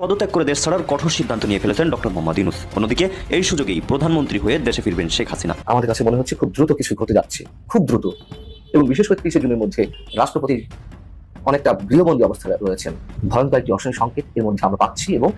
পদত্যাগ করে দেশ ছাড়ার কঠোর সিদ্ধান্ত নিয়ে ফেলেছেন ডক্টর মোহাম্মদ ইউনুস। অন্যদিকে, এই সুযোগেই প্রধানমন্ত্রী হয়ে দেশে ফিরবেন শেখ হাসিনা। আমাদের কাছে মনে হচ্ছে খুব দ্রুত কিছু ঘটে যাচ্ছে, খুব দ্রুত। এবং বিশেষ করে তিরিশে জুনের মধ্যে রাষ্ট্রপতি অনেকটা গৃহবন্দী অবস্থায় রয়েছেন। ভয়ঙ্কর একটি অসহায় সংকেত এর মধ্যে আমরা পাচ্ছি এবং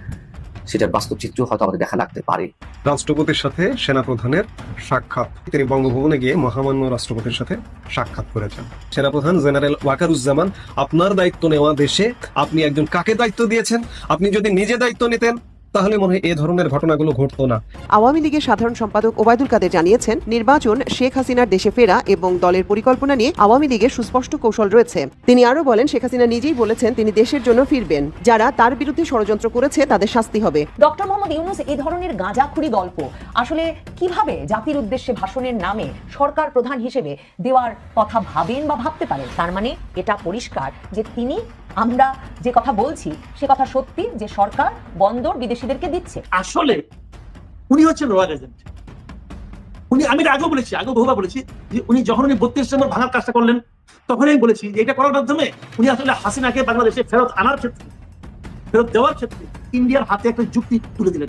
সেটার বাস্তব চিত্র হয়তো আমাদের দেখা লাগতে পারে। রাষ্ট্রপতির সাথে সেনাপ্রধানের সাক্ষাৎ। তিনি বঙ্গভবনে গিয়ে মহামান্য রাষ্ট্রপতির সাথে সাক্ষাৎ করেছেন। সেনাপ্রধান জেনারেল ওয়াকারুজ্জামান, আপনার দায়িত্ব নেওয়া দেশে আপনি একজন কাকে দায়িত্ব দিয়েছেন? আপনি যদি নিজে দায়িত্ব নিতেন তাহলে মনে হয় এ ধরনের ঘটনাগুলো ঘটতো না। আওয়ামী লীগের সাধারণ সম্পাদক ওবায়দুল কাদের জানিয়েছেন নির্বাচন শেখ হাসিনার দেশে ফেরা এবং দলের পরিকল্পনা নিয়ে আওয়ামী লীগের সুস্পষ্ট কৌশল রয়েছে। তিনি আরও বলেন শেখ হাসিনা নিজেই বলেছেন তিনি দেশের জন্য ফিরবেন। যারা তার বিরুদ্ধে ষড়যন্ত্র করেছে তাদের শাস্তি হবে। ডক্টর মোহাম্মদ ইউনুস এই ধরনের গাঁজাখুরি গল্প আসলে কীভাবে জাতির উদ্দেশ্যে ভাষণের নামে সরকার প্রধান হিসেবে দেওয়ার কথা ভাবেন বা ভাবতে পারেন? তার মানে এটা পরিষ্কার যে তিনি আমরা যে কথা বলছি, সে কথা সত্যি যে সরকার বন্দর বিদেশিদেরকে দিচ্ছে। আসলে উনি হচ্ছেন রয়্যাল এজেন্ট। উনি, আমি আগেও বলেছি, আগেও বহুবার বলেছি যে উনি যখন উনি বত্রিশ নম্বর ভাঙার কাজটা করলেন, তখনই আমি বলেছি যে এটা করার মাধ্যমে উনি আসলে হাসিনাকে বাংলাদেশে ফেরত আনার ক্ষেত্রে, ফেরত দেওয়ার ক্ষেত্রে ইন্ডিয়ার হাতে একটা যুক্তি তুলে দিলেন।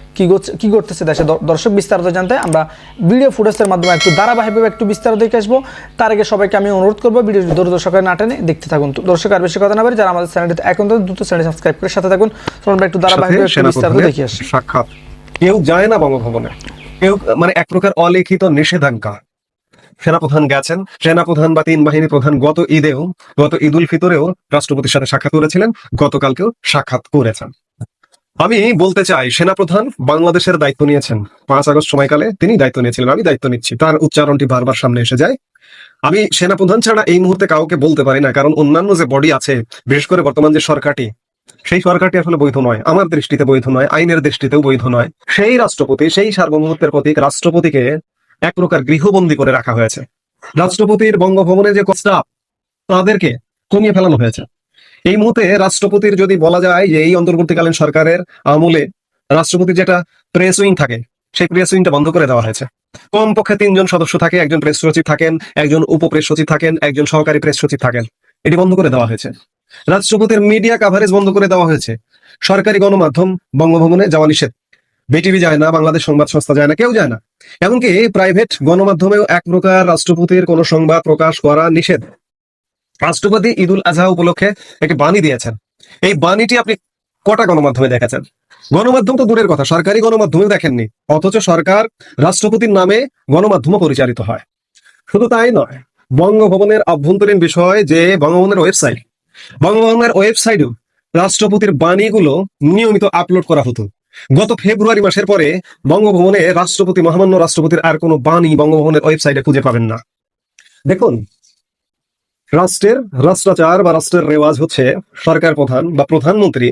কি করতেছে দেশে? দর্শক বিস্তারিত জানতে আমরা ভিডিও ফুটেজের মাধ্যমে একটু ধারাবাহিকভাবে একটু বিস্তারিত দেখে আসব। তার আগে সবাইকে আমি অনুরোধ করব ভিডিও দূর দর্শকের না টেনে দেখতে থাকুন। তো দর্শক আর বেশি কথা না পারে যারা আমাদের চ্যানেলটিতে এখন তো দ্রুত চ্যানেল সাবস্ক্রাইব করে সাথে থাকুন আমরা একটু ধারাবাহিকভাবে একটু বিস্তারিত দেখে আসি। সাক্ষাৎ। কেউ যায় না বঙ্গভবনে। কেউ মানে এক প্রকার অলিখিত নিষেধাজ্ঞা। সেনাপ্রধান গেছেন। সেনাপ্রধান বা তিন বাহিনী প্রধান গত ঈদেও গত ঈদ উল ফিতরেও রাষ্ট্রপতির সাথে সাক্ষাৎ করেছিলেন। গতকালকেও সাক্ষাৎ করেছেন। আমি বলতে চাই, সেনাপ্রধান বাংলাদেশের দায়িত্ব নিয়েছেন। পাঁচ আগস্ট সময়কালে তিনি দায়িত্ব নিয়েছিলেন, আমি দায়িত্ব নিচ্ছি। তার উচ্চারণটি বারবার সামনে এসে যায়। আমি সেনাপ্রধান ছাড়া এই মুহূর্তে কাউকে বলতে পারি না, কারণ অন্যান্য যে বডি আছে, বিশেষ করে বর্তমান যে সরকারটি, সেই সরকারটি আসলে বৈধ নয়। আমার দৃষ্টিতে বৈধ নয়, আইনের দৃষ্টিতেও বৈধ নয়। সেই রাষ্ট্রপতি, সেই সার্বভৌমত্বের প্রতীক রাষ্ট্রপতিকে এক প্রকার গৃহবন্দী করে রাখা হয়েছে। রাষ্ট্রপতির বঙ্গভবনে যে স্টাফ তাদেরকে কমিয়ে ফেলানো হয়েছে। এই মুহূর্তে রাষ্ট্রপতির যদি বলা যায় যে এই অন্তর্বর্তীকালীন সরকারের আমলে রাষ্ট্রপতির যেটা প্রেস উইং থাকে, সেই প্রেস উইংটা বন্ধ করে দেওয়া হয়েছে। কমপক্ষে তিনজন সদস্য থাকে একজন প্রেস সচিব থাকেন, একজন উপপ্রেস সচিব থাকেন, একজন সহকারী প্রেস সচিব থাকেন। এটি বন্ধ করে দেওয়া হয়েছে। রাষ্ট্রপতির মিডিয়া কাভারেজ বন্ধ করে দেওয়া হয়েছে। সরকারি গণমাধ্যম বঙ্গভবনে যাওয়া নিষেধ। বিটিভি যায় না, বাংলাদেশ সংবাদ সংস্থা যায় না, কেউ যায় না। এমনকি প্রাইভেট গণমাধ্যমেও এক প্রকার রাষ্ট্রপতির কোনো সংবাদ প্রকাশ করা নিষেধ। রাষ্ট্রপতি ঈদুল আজহা উপলক্ষে একটি বাণী দিয়েছেন। এই বাণীটি আপনি কটা গণমাধ্যমে দেখেছেন? গণমাধ্যম তো দূরের কথা, সরকারি গণমাধ্যমে দেখেননি। অথচ সরকার রাষ্ট্রপতির নামে গণমাধ্যমও পরিচালিত হয়। শুধু তাই নয়, বঙ্গভবনের অভ্যন্তরীণ বিষয় যে বঙ্গভবনের ওয়েবসাইট, বঙ্গভবনের ওয়েবসাইটেও রাষ্ট্রপতির বাণীগুলো নিয়মিত আপলোড করা হতো। গত ফেব্রুয়ারি মাসের পরে বঙ্গভবনে রাষ্ট্রপতি মহামান্য রাষ্ট্রপতির আর কোনো বাণী বঙ্গভবনের ওয়েবসাইটে খুঁজে পাবেন না। দেখুন রাষ্ট্রের রাষ্ট্রাচার বা রাষ্ট্রের রেওয়াজ হচ্ছে সরকার প্রধান বা প্রধানমন্ত্রী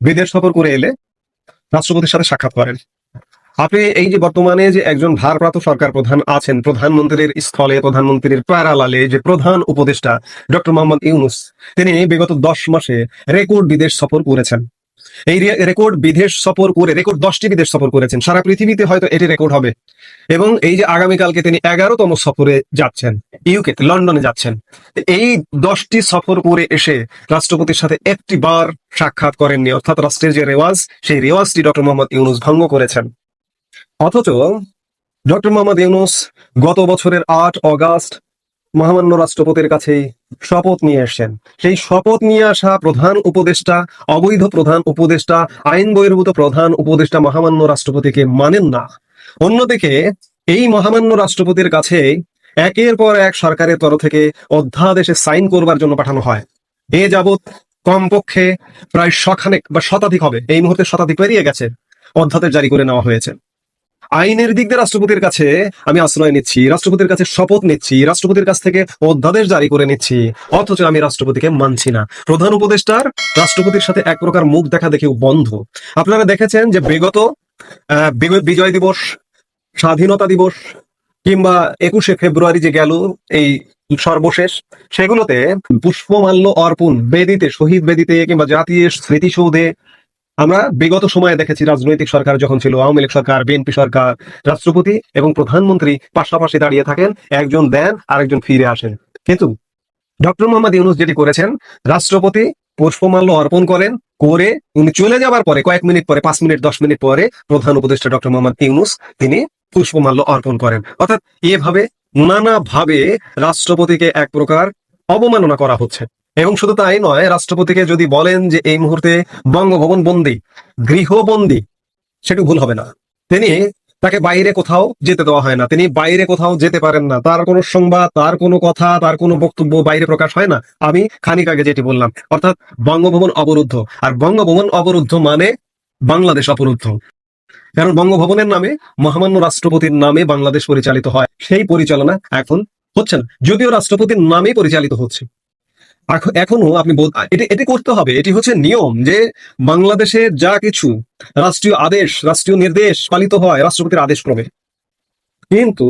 বিদেশ সফর করে এলে রাষ্ট্রপতির সাথে সাক্ষাৎ করেন। আপনি এই যে বর্তমানে যে একজন ভারপ্রাপ্ত সরকার প্রধান আছেন, প্রধানমন্ত্রীর স্থলে, প্রধানমন্ত্রীর প্যারালালে যে প্রধান উপদেষ্টা ডক্টর মোহাম্মদ ইউনুস, তিনি বিগত দশ মাসে রেকর্ড বিদেশ সফর করেছেন। এই রেকর্ড বিদেশ সফর করে রেকর্ড দশটি বিদেশ সফর করেছেন। সারা পৃথিবীতে হয়তো এটি রেকর্ড হবে। এবং এই যে আগামীকালকে তিনি এগারোতম সফরে যাচ্ছেন ইউকে লন্ডনে যাচ্ছেন। এই দশটি সফর করে এসে রাষ্ট্রপতির সাথে একটি বার সাক্ষাৎ করেননি, অর্থাৎ রাষ্ট্রের যে রেওয়াজ, সেই রেওয়াজটি ডক্টর মোহাম্মদ ইউনুস ভঙ্গ করেছেন। অথচ ডক্টর মোহাম্মদ ইউনুস গত বছরের আট অগাস্ট মহামান্য রাষ্ট্রপতির কাছেই শপথ নিয়ে এসেছেন সেই শপথ নিয়ে আসা প্রধান উপদেষ্টা, অবৈধ প্রধান উপদেষ্টা, আইন বহির্ভূত প্রধান উপদেষ্টা মহামান্য রাষ্ট্রপতিকে মানেন না। অন্যদিকে, এই মহামান্য রাষ্ট্রপতির কাছে একের পর এক সরকারের তরফ থেকে অধ্যাদেশে সাইন করবার জন্য পাঠানো হয়। এ যাবৎ কমপক্ষে প্রায় শখানেক বা শতাধিক হবে। এই মুহূর্তে শতাধিক পেরিয়ে গেছে। অধ্যাদেশ জারি করে নেওয়া হয়েছে। আইনের দিক দিয়ে রাষ্ট্রপতির কাছে আমি আশ্রয় নিচ্ছি, রাষ্ট্রপতির কাছে শপথ নিচ্ছি, রাষ্ট্রপতির কাছ থেকে অধ্যাদেশ জারি করে নিচ্ছি। অথচ আমি রাষ্ট্রপতিকে মানছি না। প্রধান উপদেষ্টার রাষ্ট্রপতির সাথে এক প্রকার মুখ দেখা দেখেও বন্ধ। আপনারা দেখেছেন যে বিগত বিজয় দিবস, স্বাধীনতা দিবস, কিংবা একুশে ফেব্রুয়ারি যে গেল, এই সর্বশেষ, সেগুলোতে পুষ্পমাল্য অর্পণ, বেদিতে, শহীদ বেদিতে, কিংবা জাতীয় স্মৃতিসৌধে আমরা বিগত সময়ে দেখেছি রাজনৈতিক সরকার যখন ছিল, আওয়ামী লীগ সরকার, বিএনপি সরকার, রাষ্ট্রপতি এবং প্রধানমন্ত্রী পাশাপাশি দাঁড়িয়ে থাকেন, একজন দেন, আরেকজন ফিরে আসেন। কিন্তু ডক্টর মোহাম্মদ ইউনুস যেটি করেছেন, রাষ্ট্রপতি পুষ্পমাল্য অর্পণ করেন, করে উনি চলে যাবার পরে, কয়েক মিনিট পরে, পাঁচ মিনিট, দশ মিনিট পরে প্রধান উপদেষ্টা ডক্টর মোহাম্মদ ইউনুস তিনি পুষ্পমাল্য অর্পণ করেন। অর্থাৎ এভাবে নানাভাবে রাষ্ট্রপতিকে এক প্রকার অবমাননা করা হচ্ছে। এবং শুধু তাই নয়, রাষ্ট্রপতিকে যদি বলেন যে এই মুহূর্তে বঙ্গভবন বন্দী, গৃহবন্দী, সেটা ভুল হবে না। তিনি তাকে বাইরে কোথাও যেতে দেওয়া হয় না। তিনি বাইরে কোথাও যেতে পারেন না। তার কোনো সংবাদ, তার কোনো কথা, তার কোনো বক্তব্য বাইরে প্রকাশ হয় না। আমি খানিক আগে যেটি বললাম, অর্থাৎ বঙ্গভবন অবরুদ্ধ। আর বঙ্গভবন অবরুদ্ধ মানে বাংলাদেশ অবরুদ্ধ। কারণ বঙ্গভবনের নামে, মহামান্য রাষ্ট্রপতির নামে বাংলাদেশ পরিচালিত হয়। সেই পরিচালনা এখন হচ্ছে না। যদিও রাষ্ট্রপতির নামে পরিচালিত হচ্ছে। এখনও আপনি এটি করতে হবে। এটি হচ্ছে নিয়ম যে বাংলাদেশে যা কিছু রাষ্ট্রীয় আদেশ, রাষ্ট্রীয় নির্দেশ পালিত হয় রাষ্ট্রপতির আদেশ ক্রমে কিন্তু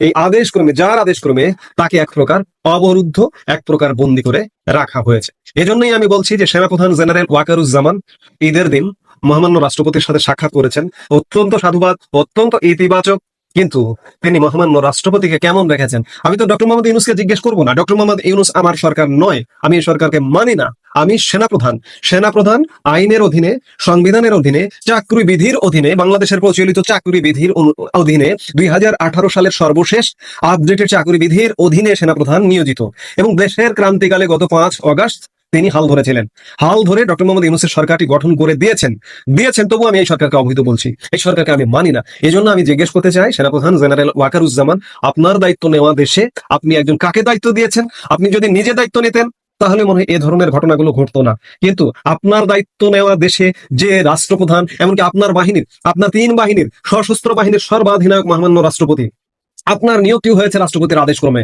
এই আদেশ ক্রমে যার আদেশ ক্রমে তাকে এক প্রকার অবরুদ্ধ, এক প্রকার বন্দি করে রাখা হয়েছে। এজন্যই আমি বলছি যে সেনাপ্রধান জেনারেল ওয়াকারুজ্জামান ঈদের দিন মহামান্য রাষ্ট্রপতির সাথে সাক্ষাৎ করেছেন। অত্যন্ত সাধুবাদ, অত্যন্ত ইতিবাচক কিন্তু তিনি মহামান্য রাষ্ট্রপতিকে কেমন রেখেছেন আমি তো ডক্টর মোহাম্মদ ইউনুসকে জিজ্ঞেস করব না। ডক্টর মোহাম্মদ ইউনুস আমার সরকার নয়, আমি এই সরকারকে মানি না। আমি সেনাপ্রধান। সেনাপ্রধান আইনের অধীনে, সংবিধানের অধীনে চাকরি বিধির অধীনে, বাংলাদেশের প্রচলিত চাকরি বিধির অধীনে দুই হাজার আঠারো সালের সর্বশেষ আপডেটেড চাকরি বিধির অধীনে সেনাপ্রধান নিয়োজিত। এবং দেশের ক্রান্তিকালে গত পাঁচ অগাস্ট তিনি হাল ধরেছিলেন। হাল ধরে ডক্টর মোহাম্মদ ইউনুসের সরকারটি গঠন করে দিয়েছেন। দিয়েছেন তবু আমি এই সরকারকে অবৈধ বলছি। এই সরকারকে আমি মানি না। এই জন্য আমি জিজ্ঞেস করতে চাই, সেনাপ্রধান জেনারেল ওয়াকারুজ্জামান, আপনার দায়িত্ব নেওয়া দেশে আপনি একজন কাকে দায়িত্ব দিয়েছেন? আপনি যদি নিজে দায়িত্ব নিতেন, তাহলে মনে হয় এ ধরনের ঘটনাগুলো ঘটতো না। কিন্তু আপনার দায়িত্ব নেওয়া দেশে যে রাষ্ট্রপ্রধান, এমনকি আপনার বাহিনীর, আপনার তিন বাহিনীর, সশস্ত্র বাহিনীর সর্বাধিনায়ক মহামান্য রাষ্ট্রপতি, আপনার নিয়োগটি হয়েছে রাষ্ট্রপতির আদেশক্রমে।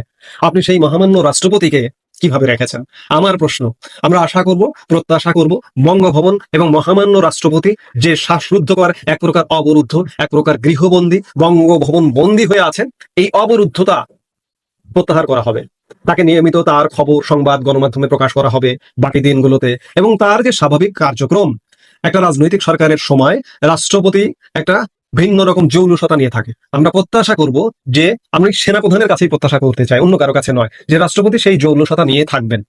আপনি সেই মহামান্য রাষ্ট্রপতিকে কীভাবে রেখেছেন? আমার প্রশ্ন, আমরা আশা করব, প্রত্যাশা করব, বঙ্গভবন এবং মহামান্য রাষ্ট্রপতি যে শ্বাসরুদ্ধকর এক প্রকার অবরুদ্ধ, এক প্রকার গৃহবন্দী, বঙ্গভবন বন্দী হয়ে আছেন, এই অবরুদ্ধতা প্রত্যাহার করা হবে। তাকে নিয়মিত তার খবর, সংবাদ, গণমাধ্যমে প্রকাশ করা হবে বাকি দিনগুলোতে এবং তার যে স্বাভাবিক কার্যক্রম, একটা রাজনৈতিক সরকারের সময় রাষ্ট্রপতি একটা ভিন্ন রকম জৌলুসতা নিয়ে থাকে। আমরা প্রত্যাশা করব যে আমরা সেনাপ্রধানের কাছেই প্রত্যাশা করতে চাই, অন্য কারও কাছে নয়, যে রাষ্ট্রপতি সেই জৌলুসতা নিয়ে থাকবেন।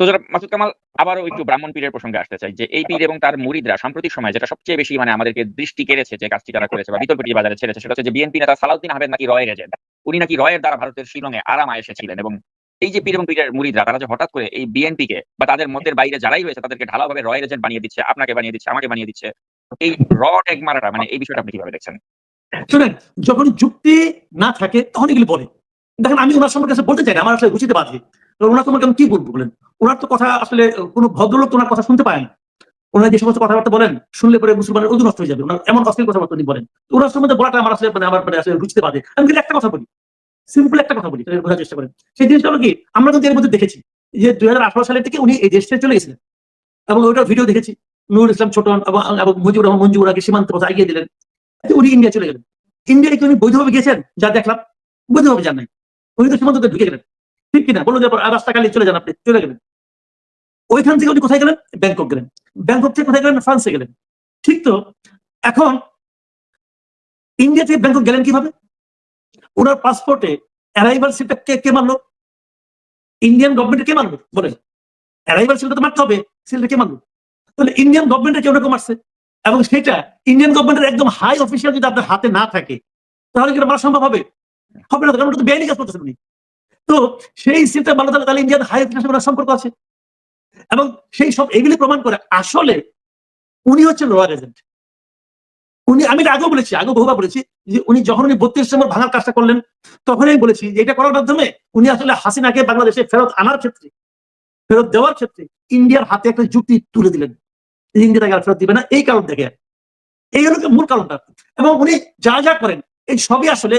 তো যারা মাসুদ কামাল, আবারও একটু ব্রাহ্মণ পীরের প্রসঙ্গে আসতে চাই, যে এই পীর এবং তার মুরিদরা সাম্প্রতিক যেটা সবচেয়ে বেশি মানে আমাদেরকে দৃষ্টি কেড়েছে যে কাজটি তারা করেছে বা বাজারে ছেড়েছে, সেটা হচ্ছে যে বিএনপি নেতা সালাউদ্দিন আহমেদ নাকি রয়ের এজেন্ট। উনি নাকি রয়ের দ্বারা ভারতের শিলংয়ে আরাম এসেছিলেন এবং এই যে পীর এবং পীরের মুরিদরা, তারা যে হঠাৎ করে এই বিএনপি কে বা তাদের মধ্যের বাইরে যারাই রয়েছে, তাদেরকে ঢালাভাবে রয়ের এজেন্ট বানিয়ে দিচ্ছে, আপনাকে বানিয়ে দিচ্ছে, আমাকে বানিয়ে দিচ্ছে এই র ট্যাগ মারাটা মানে এই বিষয়টা আপনি কীভাবে দেখছেন? শুনেন, যখন যুক্তি না থাকে তখন এগুলি বলে। দেখেন, আমি ওনার সম্পর্কে বলতে চাই না, আমার আসলে বুঝতে বাধে। ওনার সম্পর্কে আমি কি বলব বলেন? ওনার তো কথা আসলে কোনো ভদ্রলোক ওনার কথা শুনতে পায় না। ওনার যে সমস্ত কথাবার্তা বলেন, শুনলে পরে মুসলমানের ওজন নষ্ট হয়ে যাবে। ওনার এমন অশ্লীল কথাবার্তা উনি বলেন। ওনার সম্বন্ধে বলাটা আমার আসলে মানে আমার মানে আসলে বুঝতে বাধে। আমি কিন্তু একটা কথা বলি। সিম্পল একটা কথা বলি বোঝার চেষ্টা করেন। সেই জিনিসটা হলো কি, আমরা কিন্তু এর মধ্যে দেখেছি যে দুই হাজার আঠারো সালের থেকে উনি এই দেশ চলে গেছিলেন। এবং ওইটার ভিডিও দেখেছি। নুরুল ইসলাম এবং মুজিবুর রহমান মঞ্জু ওনাকে সীমান্ত পথে এগিয়ে দিলেন। উনি ইন্ডিয়া চলে গেলেন। ইন্ডিয়ায় কি উনি বৈধভাবে গেছেন যা দেখলাম, বৈধভাবে যান নাই। উনি তো সীমান্ততে ঢুকে গেলেন। ঠিক কিনা? বলুন যে রাস্তা কালি চলে যান আপনি, চলে গেলেন। ওইখান থেকে উনি কোথায় গেলেন? ব্যাংকক গেলেন। ব্যাংকক থেকে কোথায় গেলেন? ফ্রান্সে গেলেন। ঠিক তো? এখন ইন্ডিয়া থেকে ব্যাংকক গেলেন কীভাবে? ওনার পাসপোর্টে অ্যারাইভাল সিলটা কে কে মানলো? ইন্ডিয়ান গভর্নমেন্ট কে মানলো? বলেন। অ্যারাইভাল সিলটা তো মারতে হবে। সিলটা কে মানলো? তাহলে ইন্ডিয়ান গভর্নমেন্টের কেউ রকম আসছে এবং সেটা ইন্ডিয়ান গভর্নমেন্টের একদম হাই অফিসিয়াল যদি আপনার হাতে না থাকে, তাহলে কি মারা সম্ভব হবে? হবে না কারণ বেআইনি কাজ করতেছেন উনি। তো সেই সিলটা মানতে হবে তাহলে ইন্ডিয়ান হাই অফিসের সাথে সম্পর্ক আছে। এবং সেই সব এগুলি প্রমাণ করে আসলে উনি হচ্ছেন রয়্যাল এজেন্ট উনি, আমি এটা আগেও বলেছি, আগেও বহুবার বলেছি যে উনি যখন উনি বত্রিশ নম্বর ভাঙার কাজটা করলেন, তখনই আমি বলেছি যে এটা করার মাধ্যমে উনি আসলে হাসিনাকে বাংলাদেশে ফেরত আনার ক্ষেত্রে, ফেরত দেওয়ার ক্ষেত্রে ইন্ডিয়ার হাতে একটা যুক্তি তুলে দিলেন। তাকে আর ফেরত দিবে না, এই কারণ থেকে। এই হলো মূল কারণটা। এবং উনি যা যা করেন, এই সবই আসলে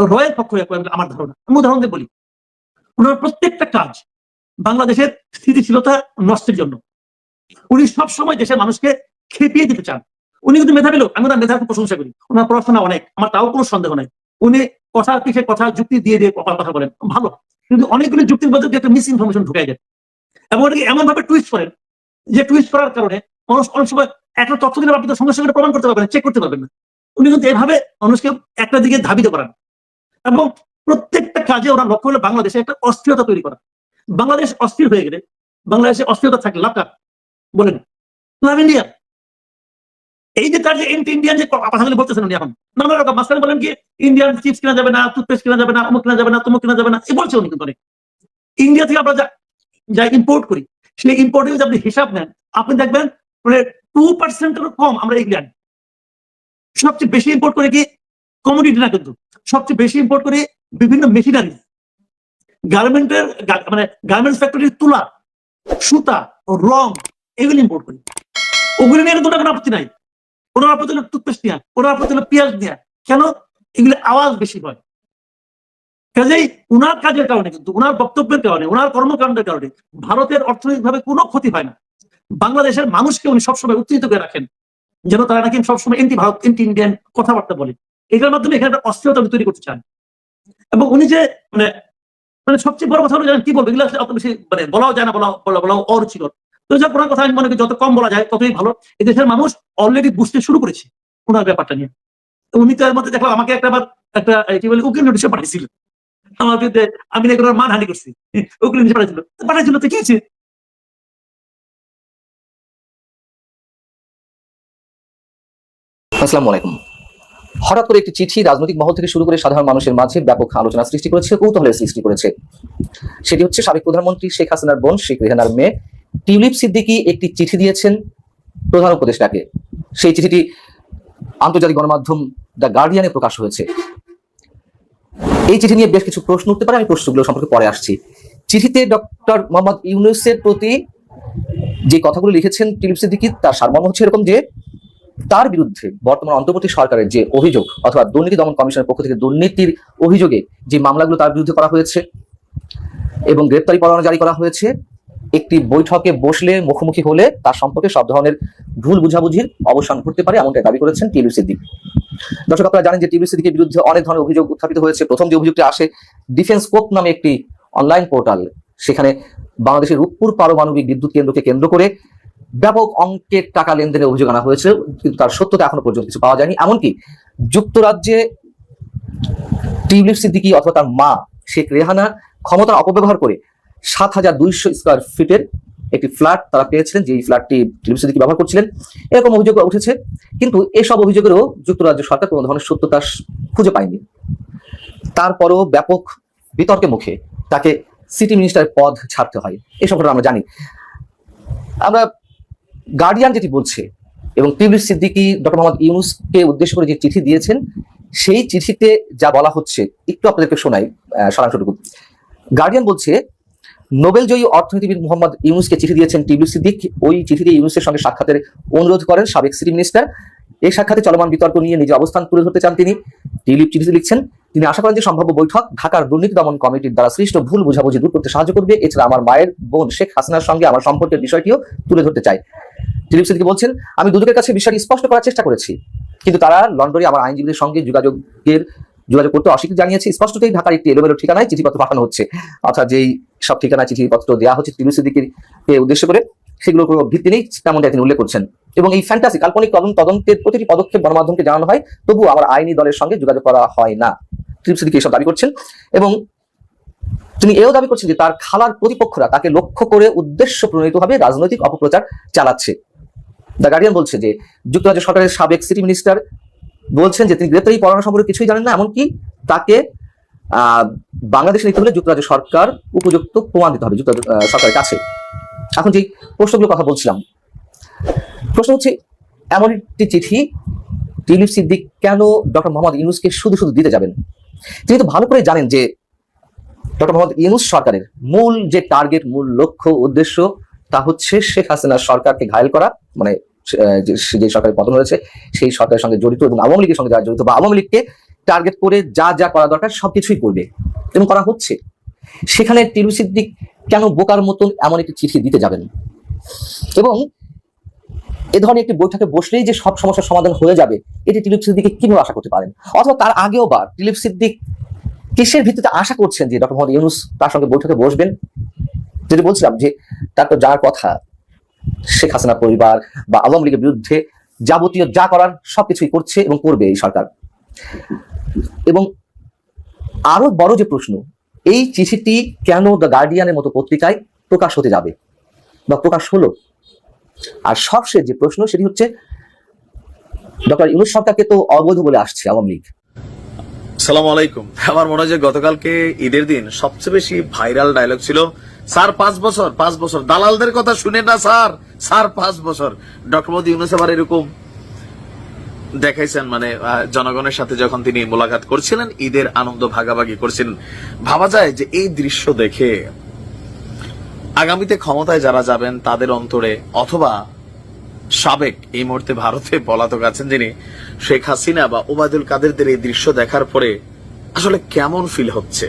রয়্যাল পক্ষ আমার ধারণা। আমি উদাহরণ দিয়ে বলি। ওনার প্রত্যেকটা কাজ বাংলাদেশের স্থিতিশীলতা নষ্টের জন্য। উনি সব সময় দেশের মানুষকে খেপিয়ে দিতে চান। উনি কিন্তু মেধাবী লোক, আমি ওনার মেধার প্রশংসা করি। ওনার পড়াশোনা অনেক, আমার তাও কোনো সন্দেহ নাই। উনি কথা পিছিয়ে কথা, যুক্তি দিয়ে দিয়ে কথা কথা বলেন। ভালো। কিন্তু অনেকগুলি যুক্তির মধ্যে একটা মিস ইনফরমেশন ঢুকাই যায় এবং এমন ভাবে টুইস্ট করেন যে টুইস্ট করার কারণে মানুষ অনেক সময় একটা তথ্য দিলে আপনি তো সঙ্গে সঙ্গে প্রমাণ করতে পারবেন চেক করতে পারবেন না। উনি কিন্তু এভাবে মানুষকে একটা দিকে ধাবিত করান। এবং প্রত্যেকটা কাজে ওরা লক্ষ্য হলো বাংলাদেশে একটা অস্থিরতা তৈরি করা বাংলাদেশ অস্থির হয়ে গেলে, বাংলাদেশে অস্থিরতা থাকলে লাভ? বলেন। লাভ ইন্ডিয়া। এই যে তার যে এন্টি ইন্ডিয়ান যে কথাগুলি বলতেছেন উনি এখন। নানা রকম, মাঝখানে বলেন কি ইন্ডিয়ান চিপস কেনা যাবে না টুথপেস্ট কেনা যাবে না, অমুক কেনা যাবে না, তমুক কেনা যাবে না, এ বলছে উনি কিন্তু অনেক। ইন্ডিয়া থেকে আমরা যা ইম্পোর্ট করি সেই ইম্পোর্টে যদি আপনি হিসাব নেন। আপনি দেখবেন মানে টু পার্সেন্টেরও কম আমরা এগুলি আনি সবচেয়ে বেশি ইম্পোর্ট করে কি? কমোডিটি না কিন্তু। সবচেয়ে বেশি ইম্পোর্ট করে বিভিন্ন মেশিনারি গার্মেন্টের মানে গার্মেন্টস ফ্যাক্টরির তুলা, সুতা, রং, এগুলি ইম্পোর্ট করি। ওগুলি নিয়ে কিন্তু কোনো আপত্তি নাই। ওনার আপত্তি হলো টুথপেস্ট নেওয়া ওনার আপত্তি হলো পেঁয়াজ নেওয়া কেন? এগুলি আওয়াজ বেশি হয়। কাজেই উনার কাজের কারণে কিন্তু, উনার বক্তব্যের কারণে, উনার কর্মকাণ্ডের কারণে ভারতের অর্থনৈতিকভাবে কোনো ক্ষতি হয় না। বাংলাদেশের মানুষকে উনি সবসময় উত্তেজিত করে রাখেন, যেন তারা নাকি সবসময় এন্টি ভারত, এন্টি ইন্ডিয়ান কথাবার্তা বলে। এটার মাধ্যমে এখানে একটা অস্থিরতা উনি তৈরি করতে চান। এবং উনি যে মানে মানে সবচেয়ে বড় কথা জানেন কি বলব? এগুলো অত বেশি মানে বলাও যায় না বলা বলা, বলাও অরুচিকর। তো যা পুরো কথা আমি মনে করি, যত কম বলা যায়, ততই ভালো। এই দেশের মানুষ অলরেডি বুঝতে শুরু করেছে ওনার ব্যাপারটা নিয়ে। উনি তো এর মধ্যে, দেখলাম, আমাকে একটা একটা কি বলে, উকিল নোটিশে পাঠিয়েছিল। আমার বিরুদ্ধে আমি মানহানি করছি। নোটিশ পাঠাইছিল। পাঠাইছিল তো কি হয়েছে? আসসালামু আলাইকুম। হঠাৎ করে একটি চিঠি রাজনৈতিক মহল থেকে শুরু করে সাধারণ মানুষের মাঝে ব্যাপক আলোচনা সৃষ্টি করেছে, কৌতূহলের সৃষ্টি করেছে। সেটি হচ্ছে সাবেক প্রধানমন্ত্রী শেখ হাসিনার বোন শেখ রেহানার মেয়ে। টিউলিপ সিদ্দিকী একটি চিঠি দিয়েছেন প্রধান উপদেষ্টাকে। সেই চিঠিটি আন্তর্জাতিক গণমাধ্যম দ্য গার্ডিয়ানে প্রকাশ হয়েছে। এই চিঠি নিয়ে বেশ কিছু প্রশ্ন উঠতে পারে, আমি প্রশ্নগুলো সম্পর্কে পরে আসছি। চিঠিতে ডক্টর মোহাম্মদ ইউনুসের প্রতি যে কথাগুলো লিখেছেন টিউলিপ সিদ্দিকী তার সারমর্ম হচ্ছে এরকম যে, তার বিরুদ্ধে বর্তমান অন্তর্বর্তী সরকারের যে অভিযোগ অথবা দুর্নীতি দমন কমিশনের পক্ষ থেকে দুর্নীতির অভিযোগে যে মামলাগুলো তার বিরুদ্ধে করা হয়েছে এবং গ্রেপ্তারি পরোয়ানা জারি করা হয়েছে, একটি বৈঠকে বসলে, মুখোমুখি হলে তার সম্পর্কে সব ধরনের ভুল বুঝাবুঝির অবসান ঘটতে পারে, এমনটাই দাবি করেছেন টিলু সিদ্দিক দর্শক আপনারা জানেন যে সিদ্দিকের বিরুদ্ধে অনেক ধরনের অভিযোগ উত্থাপিত হয়েছে। প্রথম যে অভিযোগটি আসে, ডিফেন্স কোপ নামে একটি অনলাইন পোর্টাল। সেখানে বাংলাদেশের রূপপুর পারমাণবিক বিদ্যুৎ কেন্দ্রকে কেন্দ্র করে ব্যাপক অঙ্কের টাকা লেনদেনের অভিযোগ আনা হয়েছে, কিন্তু তার সত্যতা এখনও পর্যন্ত কিছু পাওয়া যায়নি। এমনকি যুক্তরাজ্যে টিউলিপ সিদ্দিকী অথবা তার মা শেখ রেহানা ক্ষমতার অপব্যবহার করে সাত হাজার দুইশো স্কোয়ার ফিটের একটি ফ্ল্যাট তারা পেয়েছিলেন, যে এই ফ্ল্যাটটি টিউলিপ সিদ্দিকী ব্যবহার করছিলেন। এরকম অভিযোগ উঠেছে, কিন্তু এসব অভিযোগেরও যুক্তরাজ্য সরকার কোনো ধরনের সত্যতা খুঁজে পায়নি। তারপরও ব্যাপক বিতর্কের মুখে তাকে সিটি মিনিস্টারের পদ ছাড়তে হয় এসব ঘটনা আমরা জানি। আমরা গার্ডিয়ান যেটি বলছে, এবং টিউলিপ সিদ্দিকি ডক্টর মোহাম্মদ ইউনুসকে উদ্দেশ্য করে যে চিঠি দিয়েছেন, সেই চিঠিতে যা বলা হচ্ছে, একটু আপনাদেরকে শোনাই সারাংশটুকু। গার্ডিয়ান বলছে নোবেলজয়ী অর্থনীতিবিদ মোহাম্মদ ইউনুসকে চিঠি দিয়েছেন টিউলিপ সিদ্দিক। ওই চিঠিতে ইউনুসের সঙ্গে সাক্ষাতের অনুরোধ করেন সাবেক সিটি মিনিস্টার। এই সাক্ষাতে চলমান বিতর্ক নিয়ে নিজের অবস্থান তুলে ধরতে চান তিনি। টিউলিপ চিঠিতে লিখছেন, তিনি আশা করেন যে সম্ভাব্য বৈঠক ঢাকার দুর্নীতি দমন কমিটির দ্বারা সৃষ্ট ভুল বুঝাবুঝি দূর করতে সাহায্য করবে। এছাড়া আমার মায়ের বোন শেখ হাসিনার সঙ্গে আমার সম্পর্কের বিষয়টিও তুলে ধরতে চাই টিলিপ সিদ্দিকী বলছেন, আমি দুদকের কাছে বিষয়টি স্পষ্ট করার চেষ্টা করেছি। কিন্তু তারা লন্ডনে আমার আইনজীবীদের সঙ্গে যোগাযোগের যোগাযোগ করতে অস্বীকৃতি জানিয়েছে। স্পষ্টতই ঢাকার একটি এলোমেলো ঠিকানায় চিঠিপত্র পাঠানো হচ্ছে। অর্থাৎ যেই সব ঠিকানায় চিঠিপত্র দেওয়া হচ্ছে টিলু সিদ্দিকিকে উদ্দেশ্য করে, সেগুলোর কোনো ভিত্তি নেই তেমনটা তিনি উল্লেখ করছেন। এবং এই ফ্যান্টাসি কাল্পনিক তদন্ত তদন্তের প্রতিটি পদক্ষেপ গণমাধ্যমকে জানানো হয় তবুও আমার আইনি দলের সঙ্গে যোগাযোগ করা হয় না। সিদ্দিকি এসব দাবি করছেন এবং তিনি এও দাবি করছেন যে তার খালার প্রতিপক্ষরা তাকে লক্ষ্য করে উদ্দেশ্য প্রণীতভাবে রাজনৈতিক অপপ্রচার চালাচ্ছে। দ্য গার্ডিয়ান বলছে যে, যুক্তরাজ্য সরকারের সাবেক সিটি মিনিস্টার বলছেন যে তিনি গ্রেপ্তারি পড়ানো সম্পর্কে কিছুই জানেন না, এমনকি তাকে বাংলাদেশে নিতে হলে যুক্তরাজ্য সরকার উপযুক্ত প্রমাণ দিতে হবে, যুক্তরাজ্য সরকারের কাছে। এখন যে প্রশ্নগুলোর কথা বলছিলাম, প্রশ্ন হচ্ছে, এমন একটি চিঠি দিলীপ সিদ্দিক কেন ডক্টর মোহাম্মদ ইউনুসকে শুধু শুধু দিতে যাবেন? তিনি তো ভালো করে জানেন যে ডক্টর মোহাম্মদ ইউনুস সরকারের মূল যে টার্গেট, মূল লক্ষ্য, উদ্দেশ্য, তা হচ্ছে শেখ হাসিনার সরকারকে ঘায়ল করা মানে যে সরকারের পতন হয়েছে, সেই সরকারের সঙ্গে জড়িত এবং আওয়ামী লীগের সঙ্গে যারা জড়িত বা আওয়ামী লীগকে টার্গেট করে যা যা করা দরকার সবকিছুই করবে এবং করা হচ্ছে। সেখানে টিলু সিদ্দিক কেন বোকার মতন এমন একটি চিঠি দিতে যাবেন? এবং এ ধরনের একটি বৈঠকে বসলেই যে সব সমস্যার সমাধান হয়ে যাবে, এটি টিলিপ সিদ্দিকে কীভাবে আশা করতে পারেন? অথবা তার আগেও বার টিলিপ সিদ্দিক কিসের ভিত্তিতে আশা করছেন যে ডক্টর মোহাম্মদ ইউনুস তার সঙ্গে বৈঠকে বসবেন? যেটি বলছিলাম যে তার তো যার কথা শেখ হাসিনা পরিবার বা আওয়ামী লীগের বিরুদ্ধে যাবতীয় যা করার সবকিছুই করছে এবং করবে এই সরকার। এবং আরও বড় যে প্রশ্ন, এই চিঠিটি কেন দ্য গার্ডিয়ানের মতো পত্রিকায় প্রকাশ হতে যাবে বা প্রকাশ হলো? আর সবশেষ যে প্রশ্ন সেটি হচ্ছে, ডক্টর ইউনুস সরকারকে তো অবৈধ বলে আসছে আওয়ামী লীগ। সালাম আলাইকুম। আমার মনে হয় যে গতকালকে ঈদের দিন সবচেয়ে বেশি ভাইরাল ডায়লগ ছিল স্যার, পাঁচ বছর পাঁচ বছর। দালালদের কথা শুনে না, স্যার? স্যার, পাঁচ বছর। ডক্টর মোদী ইউনুস আবার এরকম দেখাইছেন মানে জনগণের সাথে যখন তিনি মোলাকাত করছিলেন, ঈদের আনন্দ ভাগাভাগি করছিলেন। ভাবা যায় যে এই দৃশ্য দেখে আগামীতে ক্ষমতায় যারা যাবেন, তাদের অন্তরে অথবা সাবেক এই মুহূর্তে ভারতে পলাতক আছেন যিনি শেখ হাসিনা বা ওবায়দুল কাদেরদের এই দৃশ্য দেখার পরে আসলে কেমন ফিল হচ্ছে?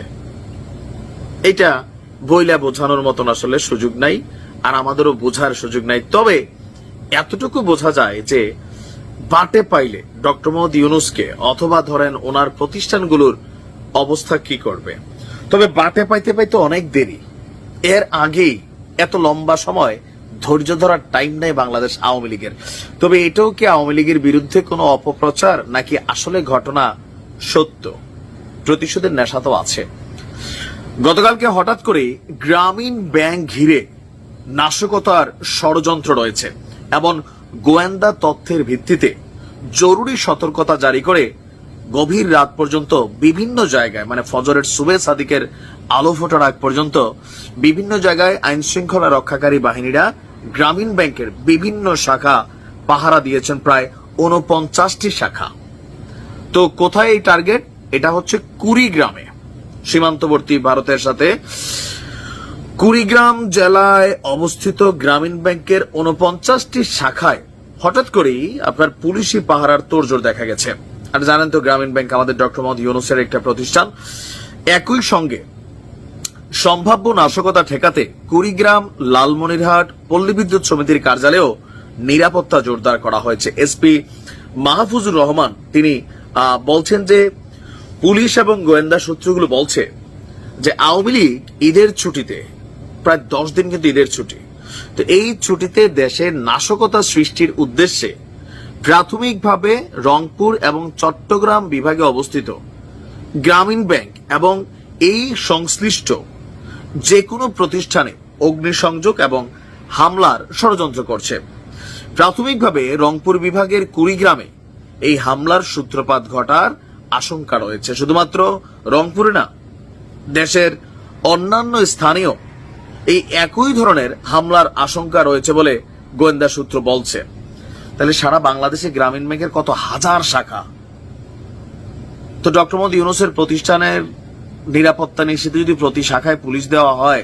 এটা বইলা বোঝানোর মতন আসলে সুযোগ নাই, আর আমাদেরও বোঝার সুযোগ নাই। তবে এতটুকু বোঝা যায় যে বাটে পাইলে ডক্টর মোহাম্মদ ইউনুসকে অথবা ধরেন ওনার প্রতিষ্ঠানগুলোর অবস্থা কি করবে? তবে বাটে পাইতে পাইতে অনেক দেরি। এর আগেই এত লম্বা সময় ধৈর্য ধরার টাইম নেই বাংলাদেশ আওয়ামী লীগের। তবে এটাও কি আওয়ামী লীগের বিরুদ্ধে কোনো অপপ্রচার নাকি আসলে ঘটনা সত্য? প্রতিশোধের নেশা তো আছে। গতকালকে হঠাৎ করে গ্রামীণ ব্যাংক ঘিরে নাশকতার ষড়যন্ত্র রয়েছে। এবং গোয়েন্দা তথ্যের ভিত্তিতে জরুরি সতর্কতা জারি করে গভীর রাত পর্যন্ত বিভিন্ন জায়গায় মানে ফজরের সুবে সাদিকের আলো ফোটার আগ পর্যন্ত বিভিন্ন জায়গায় আইন শৃঙ্খলা রক্ষাকারী বাহিনীরা গ্রামীণ ব্যাংকের বিভিন্ন শাখা পাহারা দিয়েছেন, প্রায় উনপঞ্চাশটি শাখা। তো কোথায় এই টার্গেট? এটা হচ্ছে কুড়িগ্রামে। সীমান্তবর্তী ভারতের সাথে কুড়িগ্রাম জেলায় অবস্থিত গ্রামীণ ব্যাংকের উনপঞ্চাশটি শাখায় হঠাৎ করেই আপনার পুলিশি পাহারার তোড়জোড় দেখা গেছে। আর জানেন তো, গ্রামীণ ব্যাংক আমাদের ডক্টর মোহাম্মদ ইউনুসের একটা প্রতিষ্ঠান। একই সঙ্গে সম্ভাব্য নাশকতা ঠেকাতে কুড়িগ্রাম লালমনিরহাট পল্লী বিদ্যুৎ সমিতির কার্যালয়েও নিরাপত্তা জোরদার করা হয়েছে। এসপি মাহফুজুর রহমান তিনি বলছেন যে পুলিশ এবং গোয়েন্দা সূত্রগুলো বলছে যে আওয়ামী লীগ ঈদের ছুটিতে, প্রায় দশ দিন কিন্তু ঈদের ছুটি, তো এই ছুটিতে দেশের নাশকতা সৃষ্টির উদ্দেশ্যে প্রাথমিকভাবে রংপুর এবং চট্টগ্রাম বিভাগে অবস্থিত গ্রামীণ ব্যাংক এবং এই সংশ্লিষ্ট যে কোনো প্রতিষ্ঠানে অগ্নিসংযোগ এবং হামলার ষড়যন্ত্র করছে। প্রাথমিকভাবে রংপুর বিভাগের কুড়িগ্রামে এই হামলার সূত্রপাত ঘটার আশঙ্কা রয়েছে। শুধুমাত্র রংপুরে না, দেশের অন্যান্য স্থানীয় এই একই ধরনের হামলার আশঙ্কা রয়েছে বলে গোয়েন্দা সূত্র বলছে। তাহলে সারা বাংলাদেশে গ্রামীণ ব্যাংকের কত হাজার শাখা? তো ডক্টর মোহাম্মদ ইউনুসের প্রতিষ্ঠানের নিরাপত্তা নিশ্চিত যদি প্রতি শাখায় পুলিশ দেওয়া হয়,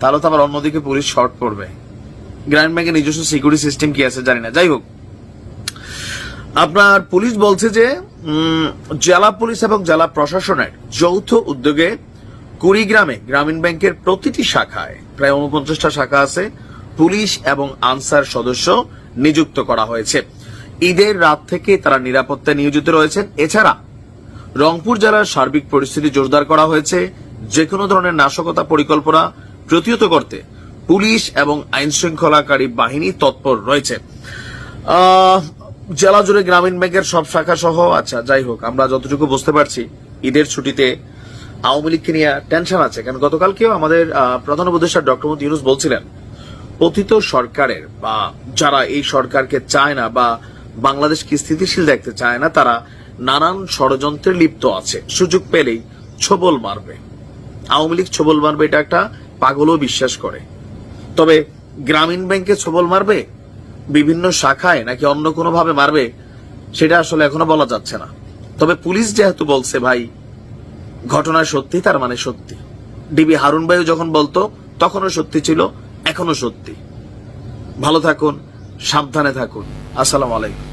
তাহলে তো আবার অন্যদিকে পুলিশ শর্ট পড়বে। গ্রামীণ ব্যাংকের নিজস্ব সিকিউরিটি সিস্টেম কি আছে জানি না। যাই হোক আপনার পুলিশ বলছে যে জেলা পুলিশ এবং জেলা প্রশাসনের যৌথ উদ্যোগে কুড়িগ্রামে গ্রামীণ ব্যাংকের প্রতিটি শাখায়, প্রায় উনপঞ্চাশটা শাখা আছে, পুলিশ এবং আনসার সদস্য নিযুক্ত করা হয়েছে। ঈদের রাত থেকে তারা নিরাপত্তায় নিয়োজিত রয়েছেন। এছাড়া রংপুর জেলার সার্বিক পরিস্থিতি জোরদার করা হয়েছে। যে কোনো ধরনের নাশকতা পরিকল্পনা প্রতিহত করতে পুলিশ এবং আইন শৃঙ্খলাকারী বাহিনী তৎপর রয়েছে। জেলা জুড়ে গ্রামীণ ব্যাংকের সব শাখা সহ আচ্ছা যাই হোক, আমরা যতটুকু বুঝতে পারছি, ঈদের ছুটিতে আওয়ামী লীগকে নিয়ে টেনশন আছে, কারণ গতকালকেও আমাদের প্রধান উপদেষ্টা ডক্টর মোদী ইউনুস বলছিলেন পতিত সরকারের বা যারা এই সরকারকে চায় না বা বাংলাদেশকে স্থিতিশীল দেখতে চায় না, তারা নানান ষড়যন্ত্রে লিপ্ত আছে। সুযোগ পেলেই ছবল মারবে। আওয়ামী লীগ ছবল মারবে এটা একটা পাগলও বিশ্বাস করে। তবে গ্রামীণ ব্যাংকে ছবল মারবে? বিভিন্ন শাখায় নাকি অন্য কোনো ভাবে মারবে, সেটা আসলে এখনও বলা যাচ্ছে না। তবে পুলিশ যেহেতু বলছে, ভাই, ঘটনা সত্যি, তার মানে সত্যি। ডিবি হারুন ভাইও যখন বলতো, তখনও সত্যি ছিল, এখনও সত্যি। ভালো থাকুন, সাবধানে থাকুন। আসসালামু আলাইকুম।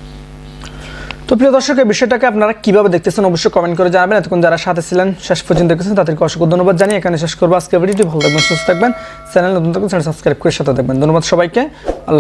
তো প্রিয় দর্শক, এই বিষয়টাকে আপনারা কীভাবে দেখতেছেন অবশ্যই কমেন্ট করে জানাবেন। এতক্ষণ যারা সাথে ছিলেন, শেষ পর্যন্ত দেখেছেন, তাদেরকে অসংখ্য ধন্যবাদ জানিয়ে এখানে শেষ করব আজকে ভিডিওটি। ভালো থাকবেন, সুস্থ থাকবেন। চ্যানেল নতুন থাকবেন চ্যানেল সাবস্ক্রাইব করে সাথে থাকবেন। ধন্যবাদ সবাইকে। আল্লাহ